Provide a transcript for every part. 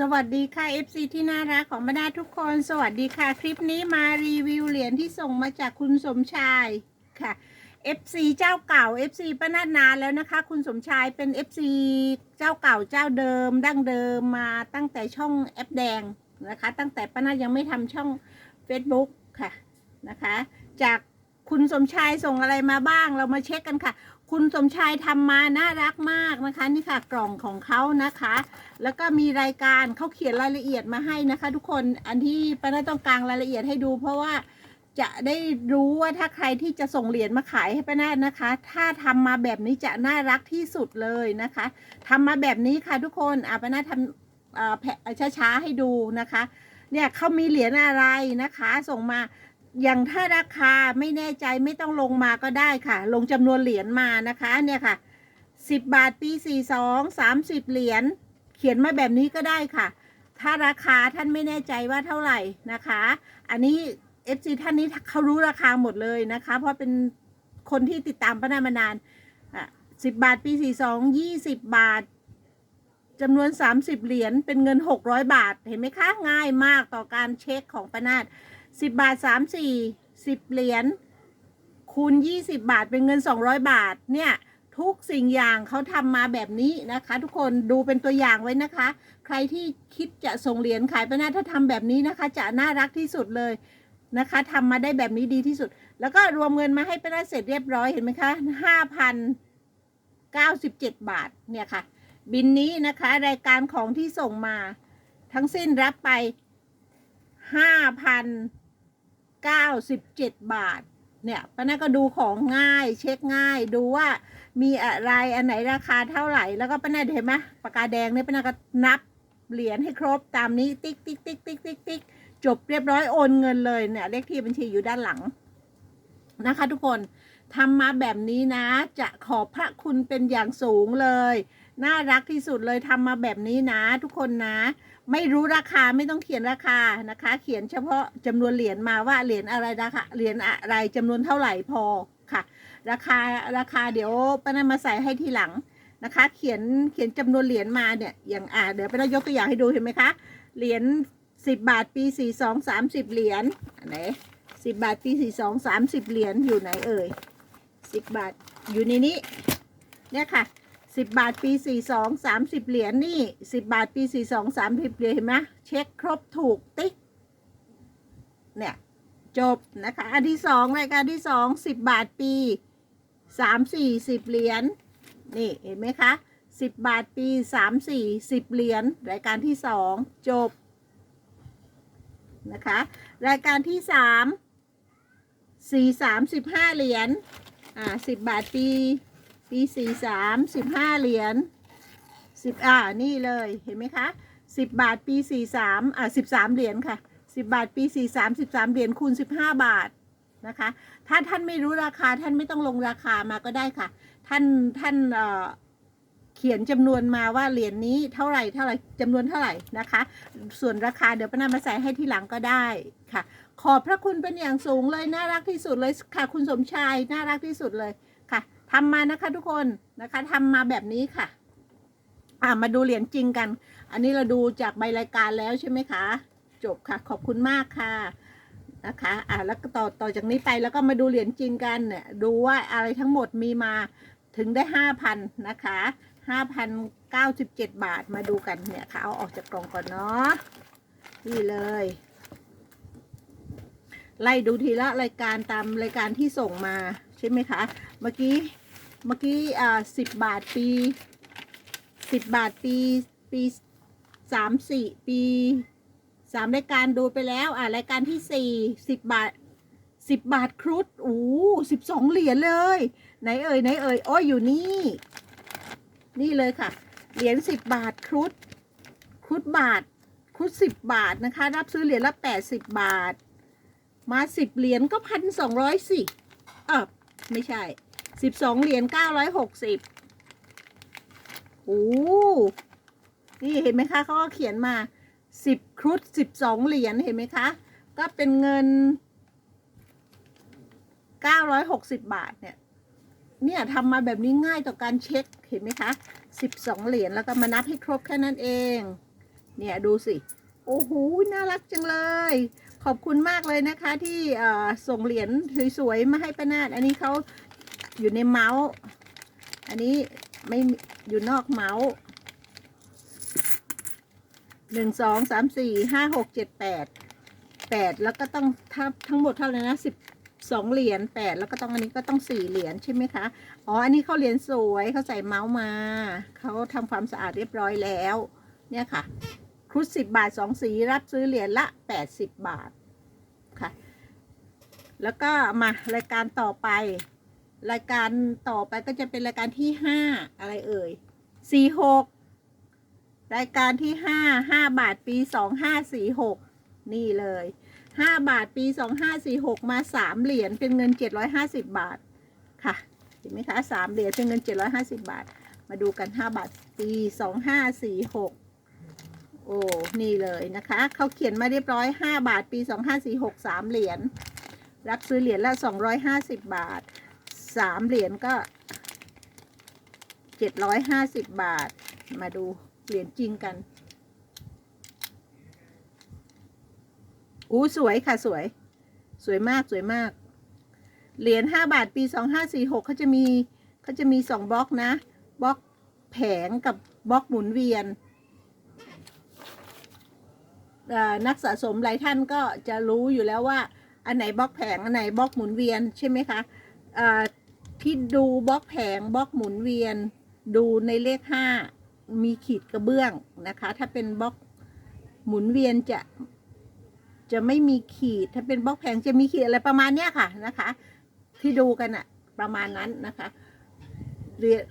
สวัสดีค่ะ FC ที่น่ารักของบรรดาทุกคน สวัสดีค่ะ คลิปนี้มารีวิวเหรียญที่ส่งมาจากคุณสมชายค่ะ FC เจ้าเก่า FC ป้านาดนานแล้วนะคะ คุณสมชายเป็น FC เจ้าเก่าเจ้าเดิม ดั้งเดิมมาตั้งแต่ช่องแอปแดงนะคะ ตั้งแต่ป้านาดยังไม่ทำช่อง Facebook ค่ะนะคะ จากคุณสมชายส่งอะไรมาบ้างเรามาเช็คกันค่ะ คุณสมชายทำมาน่ารักมากนะคะ นี่ค่ะกล่องของเขานะคะ แล้วก็มีรายการเขาเขียนรายละเอียดมาให้นะคะ ทุกคนอันที่ป้านาต้องกลางรายละเอียดให้ดู เพราะว่าจะได้รู้ว่าถ้าใครที่จะส่งเหรียญมาขายให้ป้านานะคะ ถ้าทำมาแบบนี้จะน่ารักที่สุดเลยนะคะทำมาแบบนี้ค่ะทุกคนอะป้านาทำแผะช้าๆให้ดูนะคะ เนี่ยเขามีเหรียญอะไรนะคะ ส่งมา อย่างถ้าราคาไม่แน่ใจไม่ต้องลงมาก็ได้ค่ะ ลงจำนวนเหรียญมานะคะเนี่ยค่ะสิบบาทปีสี่สองสามสิบเหรียญเขียนมาแบบนี้ก็ได้ค่ะ ถ้าราคาท่านไม่แน่ใจว่าเท่าไหร่นะคะ อันนี้ FC ท่านนี้เขารู้ราคาหมดเลยนะคะ เพราะเป็นคนที่ติดตามป้านามานานอะสิบบาทปีสี่สองยี่สิบบาทจำนวน30เหรียญเป็นเงิน600บาท เห็นไหมคะ ง่ายมากต่อการเช็คของป้านาด 10บบาท3 4 10เหรียญคูณ20บบาทเป็นเงิน200บาทเนี่ยทุกสิ่งอย่างเขาทำมาแบบนี้นะคะ ทุกคนดูเป็นตัวอย่างไว้นะคะ ใครที่คิดจะส่งเหรียญขายไปหน้าถ้าทำแบบนี้นะคะ จะน่ารักที่สุดเลยนะคะทำมาได้แบบนี้ดีที่สุด แล้วก็รวมเงินมาให้ไปหน้าเสร็จเรียบร้อยเห็นไหมคะห้าพันเก้าสิบเจ็ดบาทเนี่ยค่ะ บินนี้นะคะรายการของที่ส่งมา ทั้งสิ้นรับไปห้าพัน เก้าสิบเจ็ดบาท เนี่ยป้านาก็ดูของง่าย เช็คง่าย ดูว่ามีอะไรอันไหนราคาเท่าไหร่ แล้วก็ป้านาเห็นไหมปากกาแดงเนี่ยป้านาก็นับเหรียญให้ครบตามนี้ติ๊กติ๊กติ๊กติ๊กติ๊กติ๊กจบเรียบร้อยโอนเงินเลยเนี่ยเลขที่บัญชีอยู่ด้านหลังนะคะทุกคนทำมาแบบนี้นะ จะขอบพระคุณเป็นอย่างสูงเลย น่ารักที่สุดเลยทำมาแบบนี้นะ ทุกคนนะ ไม่รู้ราคาไม่ต้องเขียนราคานะคะ เขียนเฉพาะจำนวนเหรียญมาว่าเหรียญอะไรราคาเหรียญอะไรจำนวนเท่าไหร่พอค่ะ ราคาราคาเดี๋ยวป้านามาใส่ให้ทีหลังนะคะ เขียนเขียนจำนวนเหรียญมาเนี่ยอย่างอ่าเดี๋ยวป้านายกตัวอย่างให้ดูเห็นไหมคะเหรียญสิบบาทปีสี่สองสามสิบเหรียญไหนสิบบาทปีสี่สองสามสิบเหรียญอยู่ไหนเอ่ยสิบบาทอยู่ในนี้เนี่ยค่ะ สิบบาทปีสี่สองสามสิบเหรียญนี่สิบบาทปีสี่สองสามสิบเหรียญเห็นไหมเช็คครบถูกติ๊ก เนี่ยจบนะคะอันที่สองรายการที่สองสิบบาทปีสามสี่สิบเหรียญนี่เห็นไหมคะสิบบาทปีสามสี่สิบเหรียญรายการที่สองจบนะคะรายการที่สามสี่สามสิบห้าเหรียญอ่าสิบบาทปี ปีสี่สามสิบห้าเหรียญสิบอ่านี่เลยเห็นไหมคะสิบบาทปีสี่สามอ่าสิบสามเหรียญค่ะสิบบาทปีสี่สามสิบสามเหรียญคูณสิบห้าบาทนะคะ ถ้าท่านไม่รู้ราคาท่านไม่ต้องลงราคามาก็ได้ค่ะ ท่านท่านเอ่อเขียนจำนวนมาว่าเหรียญนี้เท่าไหร่เท่าไหร่จำนวนเท่าไหร่นะคะ ส่วนราคาเดี๋ยวป้านามาใส่ให้ทีหลังก็ได้ค่ะ ขอบพระคุณเป็นอย่างสูงเลยน่ารักที่สุดเลยค่ะ คุณสมชายน่ารักที่สุดเลยค่ะ ทำมานะคะทุกคนนะคะทำมาแบบนี้ค่ะ อ่ามาดูเหรียญจริงกัน อันนี้เราดูจากใบรายการแล้วใช่ไหมคะ จบค่ะ ขอบคุณมากค่ะนะคะ อ่าแล้วก็ต่อต่อจากนี้ไปแล้วก็มาดูเหรียญจริงกันเนี่ยดูว่าอะไรทั้งหมดมีมาถึงได้ห้าพันนะคะห้าพันเก้าสิบเจ็ดบาทมาดูกันเนี่ยค่ะ เอาออกจากกล่องก่อนเนาะนี่เลย ไล่ดูทีละรายการตามรายการที่ส่งมาใช่ไหมคะ เมื่อกี้ เมื่อกี้อ่าสิบบาทปีสิบบาทปีปีสามสี่ปีสามรายการดูไปแล้วอ่ารายการที่สี่สิบบาทสิบบาทครุฑโอ้สิบสองเหรียญเลย ไหนเอ่ยไหนเอ่ยโอ้ยอยู่นี่ นี่เลยค่ะ เหรียญสิบบาทครุฑครุฑบาทครุฑสิบบาทนะคะ รับซื้อเหรียญละแปดสิบบาท มาสิบเหรียญก็พันสองร้อยสิเออไม่ใช่ สิบสองเหรียญเก้าร้อยหกสิบโอ้นี่เห็นไหมคะเขาก็เขียนมาสิบครุฑสิบสองเหรียญเห็นไหมคะ ก็เป็นเงินเก้าร้อยหกสิบบาทเนี่ย เนี่ยทำมาแบบนี้ง่ายต่อการเช็คเห็นไหมคะสิบสองเหรียญแล้วก็มานับให้ครบแค่นั้นเอง เนี่ยดูสิ โอ้โหน่ารักจังเลย ขอบคุณมากเลยนะคะที่ส่งเหรียญสวยๆมาให้ป้านาดอันนี้เขา อยู่ในเมาส์ อันนี้ไม่อยู่นอกเมาส์หนึ่งสองสามสี่ห้าหกเจ็ดแปดแปดแล้วก็ต้องทับทั้งหมดเท่าไหร่นะสิบสองเหรียญแปดแล้วก็ต้องอันนี้ก็ต้องสี่เหรียญใช่ไหมคะ อ๋อ อันนี้เขาเหรียญสวยเขาใส่เมาส์มา เขาทำความสะอาดเรียบร้อยแล้ว เนี่ยค่ะ ครุฑสิบบาทสองสีรับซื้อเหรียญละแปดสิบบาทค่ะ แล้วก็มารายการต่อไป รายการต่อไปก็จะเป็นรายการที่ห้าอะไรเอ่ยสี่หกรายการที่ห้าห้าบาทปีสองห้าสี่หกนี่เลยห้าบาทปีสองห้าสี่หกมาสามเหรียญเป็นเงินเจ็ดร้อยห้าสิบบาทค่ะเห็นไหมคะสามเหรียญเป็นเงินเจ็ดร้อยห้าสิบบาท มาดูกันห้าบาทปีสองห้าสี่หกโอ้นี่เลยนะคะเขาเขียนมาเรียบร้อย5บาทปี2546 3เหรียญรับซื้อเหรียญละ250บาท 3เหรียญก็750บบาท มาดูเหรียญจริงกันอู้สวยค่ะสวย สวยมากสวยมาก เหรียญ5บาทปี2546เขาจะมีเขาจะมี2บล็อกนะ บล็อกแผงกับบล็อกหมุนเวียนนักสะสมหลายท่านก็จะรู้อยู่แล้วว่า อันไหนบล็อกแผง อันไหนบล็อกหมุนเวียนใช่ไหมคะอ่อ ที่ดูบล็อกแผงบล็อกหมุนเวียน ดูในเลขห้ามีขีดกระเบื้องนะคะ ถ้าเป็นบล็อกหมุนเวียนจะจะไม่มีขีดถ้าเป็นบล็อกแผงจะมีขีดอะไรประมาณเนี้ยค่ะนะคะ ที่ดูกันอะประมาณนั้นนะคะเหรียญ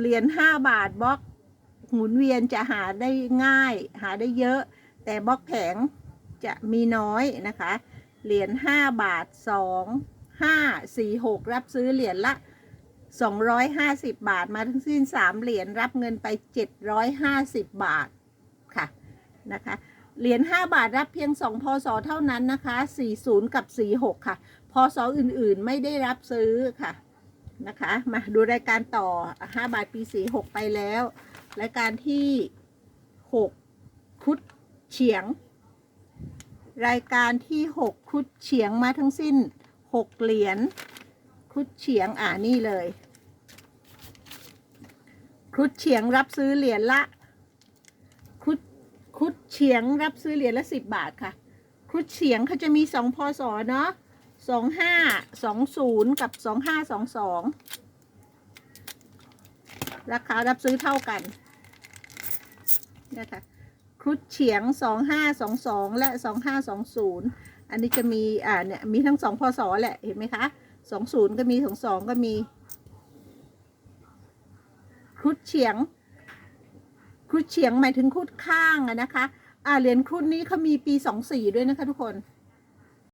เหรียญห้าบาทบล็อกหมุนเวียนจะหาได้ง่าย หาได้เยอะ แต่บล็อกแผงจะมีน้อยนะคะ เหรียญ5บาท2 5 4 6 รับซื้อเหรียญละ 250 บาท มาทั้งสิ้น 3 เหรียญรับเงินไป 750 บาทค่ะนะคะเหรียญ5บาทรับเพียง 2 พศ เท่านั้นนะคะ 40 กับ 46 ค่ะ พศอื่นๆไม่ได้รับซื้อค่ะนะคะ มาดูรายการต่อ 5 บาทปี 46 ไปแล้ว รายการที่ 6 คุดเฉียง รายการที่หกคุดเฉียงมาทั้งสิ้น หกเหรียญครุฑเฉียงอ่านี่เลย ครุฑเฉียงรับซื้อเหรียญละครุฑครุฑเฉียงรับซื้อเหรียญละสิบบาทค่ะ ครุฑเฉียงเขาจะมีสองพศเนาะสองห้าสองศูนย์กับสองห้าสองสองราคารับซื้อเท่ากันนะค่ะครุฑเฉียง 2522 และ 2520 อันนี้จะมีอ่าเนี่ยมีทั้งสองพศแหละเห็นไหมคะสองศูนย์ก็มีสองสองก็มีครุฑเฉียงครุฑเฉียงหมายถึงครุฑข้างอะนะคะ อ่าเหรียญครุฑนี้เขามีปีสองสี่ด้วยนะคะทุกคน